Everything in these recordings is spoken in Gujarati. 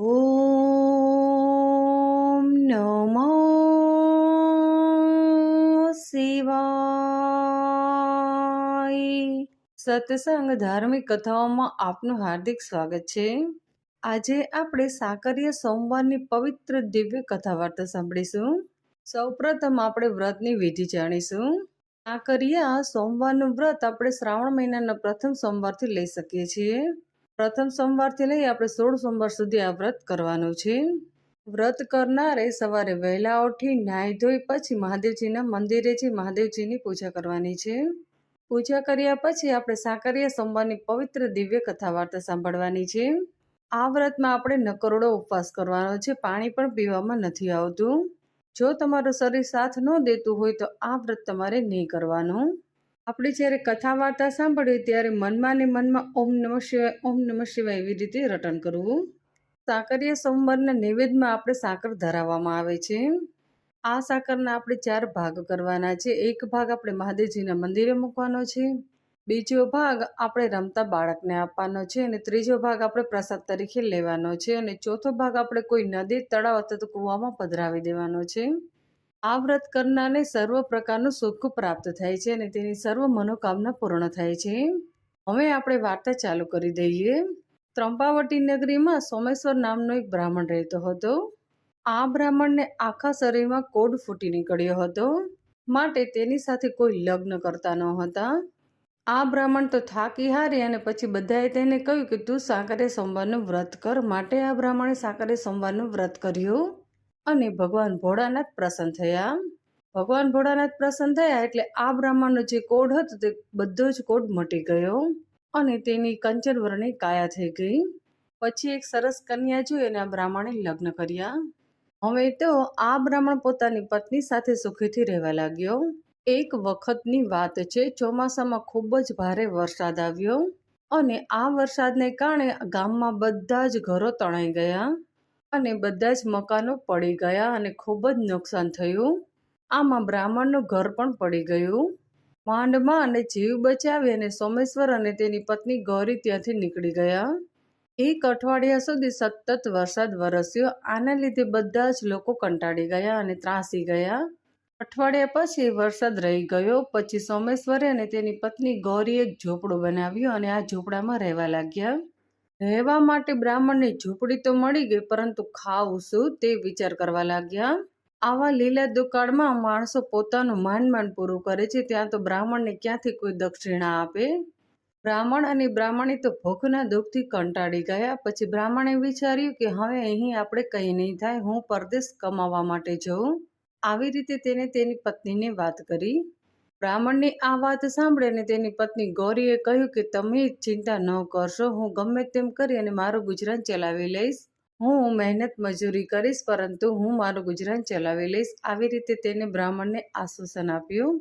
ઓમ નમો શિવાય સત્સંગ ધાર્મિક કથાઓમાં આપનું હાર્દિક સ્વાગત છે. આજે આપણે સાકરીય સોમવારની પવિત્ર દિવ્ય કથા વાર્તા સાંભળીશું. સૌપ્રથમ આપણે વ્રતની વિધિ જાણીશું. સાકરિયા સોમવારનું વ્રત આપણે શ્રાવણ મહિનાના પ્રથમ સોમવારથી લઈ શકીએ છીએ. પ્રથમ સોમવારથી લઈ આપણે સોળ સોમવાર સુધી આ વ્રત કરવાનું છે. વ્રત કરનારે સવારે વહેલા ઉઠી નાહી ધોઈ પછી મહાદેવજીના મંદિરે જઈ મહાદેવજીની પૂજા કરવાની છે. પૂજા કર્યા પછી આપણે સાકરિયા સોમવારની પવિત્ર દિવ્ય કથા વાર્તા સાંભળવાની છે. આ વ્રતમાં આપણે નકરોડો ઉપવાસ કરવાનો છે, પાણી પણ પીવામાં નથી આવતું. જો તમારું શરીર સાથ ન દેતું હોય તો આ વ્રત તમારે નહીં કરવાનું. આપણે જ્યારે કથા વાર્તા સાંભળીએ ત્યારે મનમાં ને મનમાં ઓમ નમઃ શિવાય, ઓમ નમઃ શિવાય એવી રીતે રટન કરવું. સાકરીય સોમવારના નૈવેદ્યમાં આપણે સાકર ધરાવવામાં આવે છે. આ સાકરના આપણે ચાર ભાગ કરવાના છે. એક ભાગ આપણે મહાદેવજીના મંદિરે મૂકવાનો છે. બીજો ભાગ આપણે રમતા બાળકને આપવાનો છે અને ત્રીજો ભાગ આપણે પ્રસાદ તરીકે લેવાનો છે અને ચોથો ભાગ આપણે કોઈ નદી, તળાવ અથવા તો કૂવામાં પધરાવી દેવાનો છે. આ વ્રત કરનારને સર્વ પ્રકારનું સુખ પ્રાપ્ત થાય છે અને તેની સર્વ મનોકામના પૂર્ણ થાય છે. હવે આપણે વાર્તા ચાલુ કરી દઈએ. ત્રંપાવટી નગરીમાં સોમેશ્વર નામનો એક બ્રાહ્મણ રહેતો હતો. આ બ્રાહ્મણને આખા શરીરમાં કોડ ફૂટી નીકળ્યો હતો. માટે તેની સાથે કોઈ લગ્ન કરતા ન હતા. આ બ્રાહ્મણ તો થાકી હારી અને પછી બધાએ તેને કહ્યું કે તું સાકરે સોમવારનું વ્રત કર. માટે આ બ્રાહ્મણે સાકરે સોમવારનું વ્રત કર્યું. અને ભગવાન ભોળાનાથ પ્રસન્ન થયા. ભગવાન ભોળાનાથ પ્રસન્ન થયા એટલે આ બ્રાહ્મણનો જે કોડ હતો તે બધો જ કોડ મટી ગયો અને તેની કંચન વર્ણની કાયા થઈ ગઈ. પછી એક સરસ કન્યા જોઈ અને આ બ્રાહ્મણે લગ્ન કર્યા. હવે તો આ બ્રાહ્મણ પોતાની પત્ની સાથે સુખીથી રહેવા લાગ્યો. એક વખતની વાત છે, ચોમાસામાં ખૂબ જ ભારે વરસાદ આવ્યો અને આ વરસાદને કારણે ગામમાં બધા જ ઘરો તણાઈ ગયા. અને બધા જ મકાનો પડી ગયા અને ખૂબ જ નુકસાન થયું. આમાં બ્રાહ્મણનું ઘર પણ પડી ગયું. માંડમાં અને જીવ બચાવી અને સોમેશ્વર અને તેની પત્ની ગૌરી ત્યાંથી નીકળી ગયા. એક અઠવાડિયા સુધી સતત વરસાદ વરસ્યો. આના લીધે બધા જ લોકો કંટાળી ગયા અને ત્રાસી ગયા. અઠવાડિયા પછી વરસાદ રહી ગયો. પછી સોમેશ્વરે અને તેની પત્ની ગૌરી એક ઝૂંપડું બનાવ્યું અને આ ઝૂંપડામાં રહેવા લાગ્યા. રહેવા માટે બ્રાહ્મણની ઝૂંપડી તો મળી ગઈ, પરંતુ ખાવું શું તે વિચાર કરવા લાગ્યા? આવા લીલા દુકાળમાં માણસો પોતાનું માન માન પૂરું કરે છે, ત્યાં તો બ્રાહ્મણને ક્યાંથી કોઈ દક્ષિણા આપે? બ્રાહ્મણ અને બ્રાહ્મણી તો ભૂખના દુઃખથી કંટાળી ગયા, પછી બ્રાહ્મણે વિચાર્યું કે હવે અહીં આપણે કંઈ નહીં થાય, હું પરદેશ કમાવા માટે જઉં. આવી રીતે તેને તેની પત્નીને વાત કરી. બ્રાહ્મણની આ વાત સાંભળી અને તેની પત્ની ગૌરીએ કહ્યું કે, તમે ચિંતા ન કરશો. હું ગમે તેમ કરી અને મારું ગુજરાન ચલાવી લઈશ. હું મહેનત મજૂરી કરીશ, પરંતુ હું મારું ગુજરાન ચલાવી લઈશ. આવી રીતે તેને બ્રાહ્મણને આશ્વાસન આપ્યું.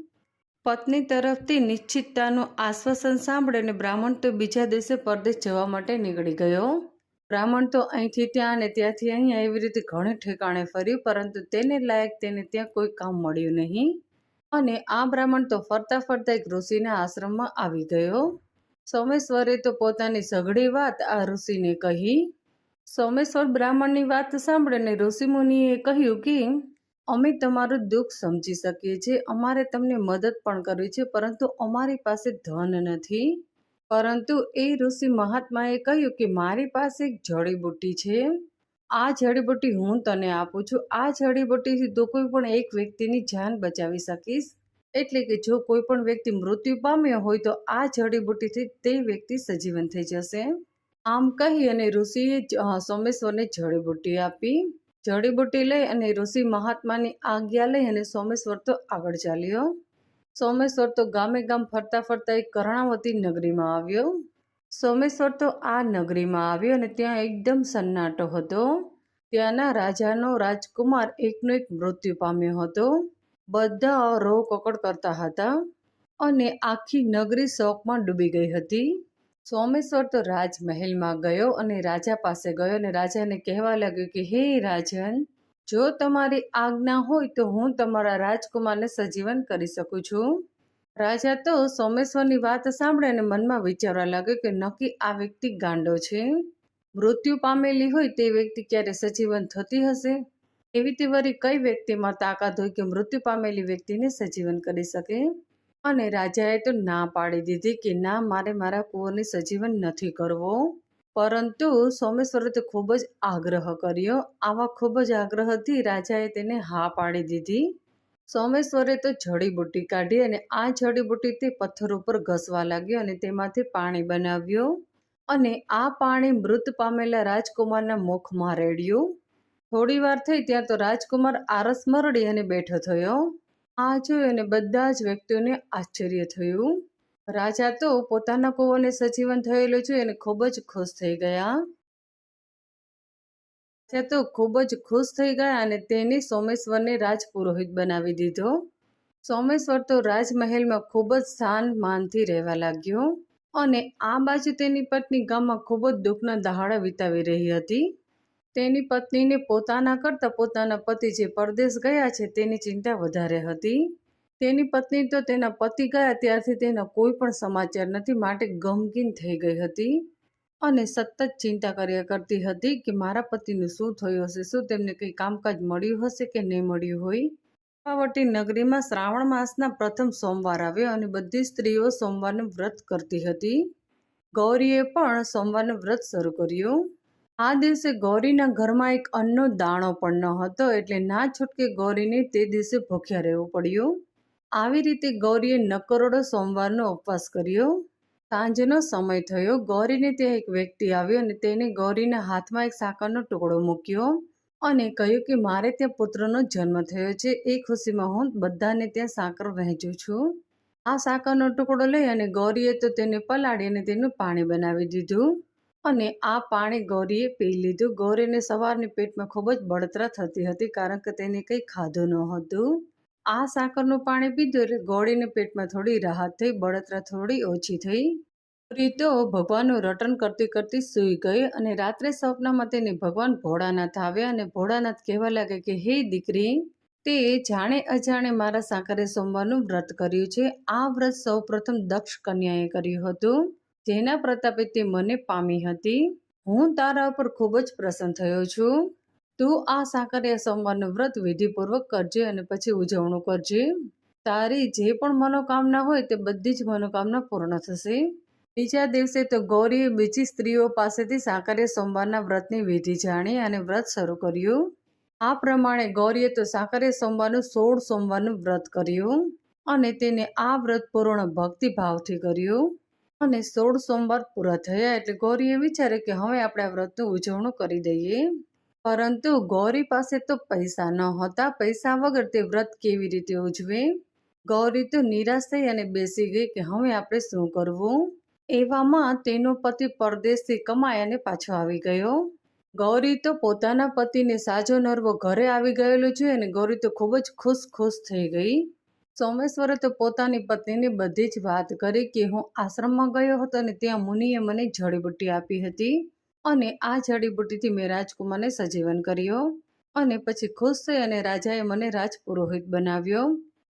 પત્ની તરફથી નિશ્ચિતતાનું આશ્વાસન સાંભળીને બ્રાહ્મણ તો બીજા દિવસે પરદેશ જવા માટે નીકળી ગયો. બ્રાહ્મણ તો અહીંથી ત્યાં અને ત્યાંથી અહીંયા એવી રીતે ઘણે ઠેકાણે ફર્યું, પરંતુ તેને લાયક તેને ત્યાં કોઈ કામ મળ્યું નહીં. અને આ બ્રાહ્મણ તો ફરતા ફરતા એક ઋષિના આશ્રમમાં આવી ગયો. સોમેશ્વરે તો પોતાની સઘળી વાત આ ઋષિને કહી. સોમેશ્વર બ્રાહ્મણની વાત સાંભળીને ઋષિમુનિએ કહ્યું કે, અમે તમારું દુઃખ સમજી શકીએ છીએ. અમારે તમને મદદ પણ કરવી છે, પરંતુ અમારી પાસે ધન નથી. પરંતુ એ ઋષિ મહાત્માએ કહ્યું કે મારી પાસે એક જડીબુટ્ટી છે. આ જડીબુટ્ટી હું તને આપું છું. આ જડીબુટ્ટીથી તો કોઈ પણ એક વ્યક્તિની જાન બચાવી શકીશ. એટલે કે જો કોઈ પણ વ્યક્તિ મૃત્યુ પામ્યો હોય તો આ જડીબુટ્ટીથી તે વ્યક્તિ સજીવન થઈ જશે. આમ કહી અને ઋષિએ સોમેશ્વરને જડીબુટ્ટી આપી. જડીબુટ્ટી લઈ અને ઋષિ મહાત્માની આજ્ઞા લઈ અને સોમેશ્વર તો આગળ ચાલ્યો. સોમેશ્વર તો ગામે ગામ ફરતા ફરતા એક કર્ણાવતી નગરીમાં આવ્યો. સોમેશ્વર તો આ નગરીમાં આવ્યો અને ત્યાં એકદમ સન્નાટો હતો. ત્યાંના રાજાનો રાજકુમાર એકનો એક મૃત્યુ પામ્યો હતો. બધા રો કકડ કરતા હતા અને આખી નગરી શોકમાં ડૂબી ગઈ હતી. સોમેશ્વર તો રાજમહેલમાં ગયો અને રાજા પાસે ગયો અને રાજાને કહેવા લાગ્યો કે, હે રાજન, જો તમારી આજ્ઞા હોય તો હું તમારા રાજકુમારને સજીવન કરી શકું છું. રાજા તો સોમેશ્વરની વાત સાંભળે અને મનમાં વિચારવા લાગે કે નક્કી આ વ્યક્તિ ગાંડો છે. મૃત્યુ પામેલી હોય તે વ્યક્તિ ક્યારે સજીવન થતી હશે? એવી તે વરી કઈ વ્યક્તિમાં તાકાત હોય કે મૃત્યુ પામેલી વ્યક્તિને સજીવન કરી શકે? અને રાજાએ તો ના પાડી દીધી કે ના, મારે મારા કુંવરને સજીવન નથી કરવો. પરંતુ સોમેશ્વરે તો ખૂબ જ આગ્રહ કર્યો. આવા ખૂબ જ આગ્રહથી રાજાએ તેને હા પાડી દીધી. સોમેશ્વરે તો જડીબુટ્ટી કાઢી અને આ જડીબુટ્ટીથી પથ્થર ઉપર ઘસવા લાગ્યો અને તેમાંથી પાણી બનાવ્યું અને આ પાણી મૃત પામેલા રાજકુમારના મુખમાં રેડ્યું. થોડી વાર થઈ ત્યાં તો રાજકુમાર આરસ મરડી અને બેઠો થયો. આ જોયું અને બધા જ વ્યક્તિઓને આશ્ચર્ય થયું. રાજા તો પોતાના કુંવરને સજીવન થયેલું જોઈ અને ખૂબ જ ખુશ થઈ ગયા. રાજા તો ખૂબ જ ખુશ થઈ ગયા અને તેને સોમેશ્વરને રાજપુરોહિત બનાવી દીધો. સોમેશ્વર તો રાજમહેલમાં ખૂબ જ શાન માનથી રહેવા લાગ્યો અને આ બાજુ તેની પત્ની ગામમાં ખૂબ જ દુઃખના દહાડા વિતાવી રહી હતી. તેની પત્નીને પોતાના કરતાં પોતાના પતિ જે પરદેશ ગયા છે તેની ચિંતા વધારે હતી. તેની પત્ની તો તેના પતિ ગયા ત્યારથી તેના કોઈ પણ સમાચાર નથી માટે ગમગીન થઈ ગઈ હતી. અને સતત ચિંતા કર્યા કરતી હતી કે મારા પતિનું શું થયું હશે? શું તેમને કંઈ કામકાજ મળ્યું હશે કે નહીં મળ્યું હોય? પાવટી નગરીમાં શ્રાવણ માસના પ્રથમ સોમવાર આવ્યો અને બધી સ્ત્રીઓ સોમવારનું વ્રત કરતી હતી. ગૌરીએ પણ સોમવારનું વ્રત શરૂ કર્યું. આ દિવસે ગૌરીના ઘરમાં એક અન્નનો દાણો પણ ન હતો એટલે ના છૂટકે ગૌરીને તે દિવસે ભૂખ્યા રહેવું પડ્યું. આવી રીતે ગૌરીએ નકરોડો સોમવારનો ઉપવાસ કર્યો. સાંજનો સમય થયો. ગૌરીને ત્યાં એક વ્યક્તિ આવ્યો અને તેને ગૌરીના હાથમાં એક સાકરનો ટુકડો મૂક્યો અને કહ્યું કે, મારે ત્યાં પુત્રનો જન્મ થયો છે. એ ખુશીમાં હું બધાને ત્યાં સાકર વહેંચું છું. આ સાકરનો ટુકડો લઈ અને ગૌરીએ તો તેને પલાળી અને તેનું પાણી બનાવી દીધું અને આ પાણી ગૌરીએ પી લીધું. ગૌરીને સવારની પેટમાં ખૂબ જ બળતરા થતી હતી કારણ કે તેને કંઈ ખાધું ન હતું આ સાકરનું પાણી પીધું એટલે ગોળીને પેટમાં થોડી રાહત થઈ, બળતરા થોડી ઓછી થઈ. રીતો ભગવાનનું રટન કરતી કરતી સૂઈ ગઈ અને રાત્રે સ્વપ્નમાં તેને ભગવાન ભોળાનાથ આવ્યા અને ભોળાનાથ કહેવા લાગે કે, હે દીકરી, તે જાણે અજાણે મારા સાકરે સોમવારનું વ્રત કર્યું છે. આ વ્રત સૌ પ્રથમ દક્ષ કન્યાએ કર્યું હતું. જેના પ્રતાપે તે મને પામી હતી. હું તારા ઉપર ખૂબ જ પ્રસન્ન થયો છું. તું આ સાકરિયા સોમવારનું વ્રત વિધિપૂર્વક કરજે અને પછી ઉજવણું કરજે. તારી જે પણ મનોકામના હોય તે બધી જ મનોકામના પૂર્ણ થશે. બીજા દિવસે તો ગૌરીએ બીજી સ્ત્રીઓ પાસેથી સાકરિયા સોમવારના વ્રતની વિધિ જાણી અને વ્રત શરૂ કર્યું. આ પ્રમાણે ગૌરીએ તો સાકરિયા સોમવારનું સોળ સોમવારનું વ્રત કર્યું અને તેને આ વ્રત પૂર્ણ ભક્તિભાવથી કર્યું. અને સોળ સોમવાર પૂરા થયા એટલે ગૌરીએ વિચારે કે હવે આપણે આ વ્રતનું ઉજવણું કરી દઈએ. પરંતુ ગૌરી પાસે તો પૈસા ન હતા પૈસા વગર તે વ્રત કેવી રીતે ઉજવે? ગૌરી તો નિરાશ થઈ અને બેસી ગઈ કે હવે આપણે શું કરવું? એવામાં તેનો પતિ પરદેશથી કમાય અને પાછો આવી ગયો. ગૌરી તો પોતાના પતિને સાજો નરવો ઘરે આવી ગયેલો છે અને ગૌરી તો ખૂબ જ ખુશ ખુશ થઈ ગઈ. સોમેશ્વરે તો પોતાની પત્નીને બધી જ વાત કરી કે હું આશ્રમમાં ગયો હતો અને ત્યાં મુનિએ મને જડીબુટ્ટી આપી હતી. અને આ જડીબુટ્ટીથી મેં રાજકુમારને સજીવન કર્યો. અને પછી ખુશ થઈ અને રાજાએ મને રાજપુરોહિત બનાવ્યો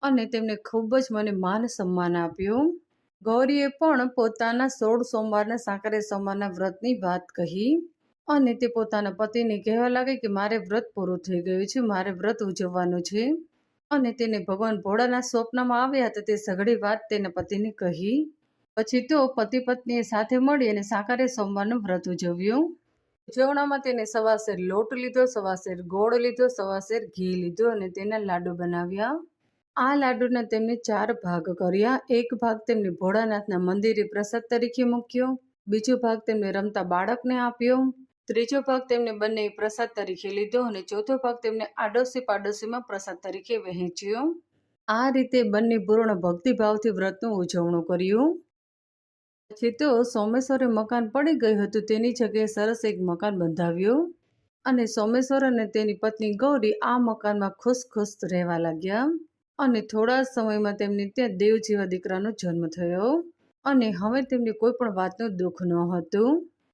અને તેમને ખૂબ જ મને માન સન્માન આપ્યું. ગૌરીએ પણ પોતાના સોળ સોમવારના સાંકરે સોમવારના વ્રતની વાત કહી અને તે પોતાના પતિને કહેવા લાગી કે મારે વ્રત પૂરું થઈ ગયું છે, મારે વ્રત ઉજવવાનું છે. અને તેને ભગવાન ભોળાના સ્વપ્નમાં આવ્યા તો તે સઘળી વાત તેના પતિને કહી પછી તો પતિ પત્નીએ સાથે મળી અને સાકારે સોમવારનું વ્રત ઉજવ્યું. ઉજવણામાં તેને સવાસેર લોટ લીધો, સવાસેર ગોળ લીધો, સવાસેર ઘી લીધો અને તેના લાડુ બનાવ્યા. આ લાડુના તેમને ચાર ભાગ કર્યા. એક ભાગ તેમને ભોળાનાથના મંદિરે પ્રસાદ તરીકે મૂક્યો. બીજો ભાગ તેમને રમતા બાળકને આપ્યો. ત્રીજો ભાગ તેમને બંને પ્રસાદ તરીકે લીધો અને ચોથો ભાગ તેમને આડોશી પાડોશીમાં પ્રસાદ તરીકે વહેંચ્યો. આ રીતે બંને પૂર્ણ ભક્તિભાવથી વ્રતનું ઉજવણું કર્યું. પછી તો સોમેશ્વરે મકાન પડી ગયું હતું. તેની જગ્યાએ સરસ એક મકાન બંધાવ્યું અને સોમેશ્વર અને તેની પત્ની ગૌરી આ મકાનમાં ખુશ ખુશ રહેવા લાગ્યા અને થોડા સમયમાં તેમને ત્યાં દેવ જેવા દીકરાનો જન્મ થયો અને હવે તેમને કોઈ પણ વાતનું દુઃખ ન હતું.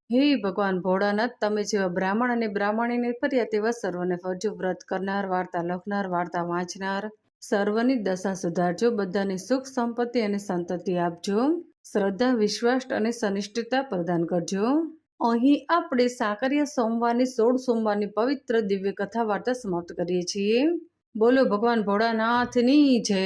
હે ભગવાન ભોળાનાથ, તમે જેવા બ્રાહ્મણ અને બ્રાહ્મણીને ફર્યા તેવા સર્વને ફરજો. વ્રત કરનાર, વાર્તા લખનાર, વાર્તા વાંચનાર, સર્વની દશા સુધારજો. બધાને સુખ, સંપત્તિ અને સંતતિ આપજો. શ્રદ્ધા, વિશ્વાસ અને સનિષ્ઠતા પ્રદાન કરજો. અહીં આપણે સાકરિયા સોમવારની સોળ સોમવારની પવિત્ર દિવ્ય કથા વાર્તા સમાપ્ત કરીએ છીએ. બોલો ભગવાન ભોળાનાથની જય.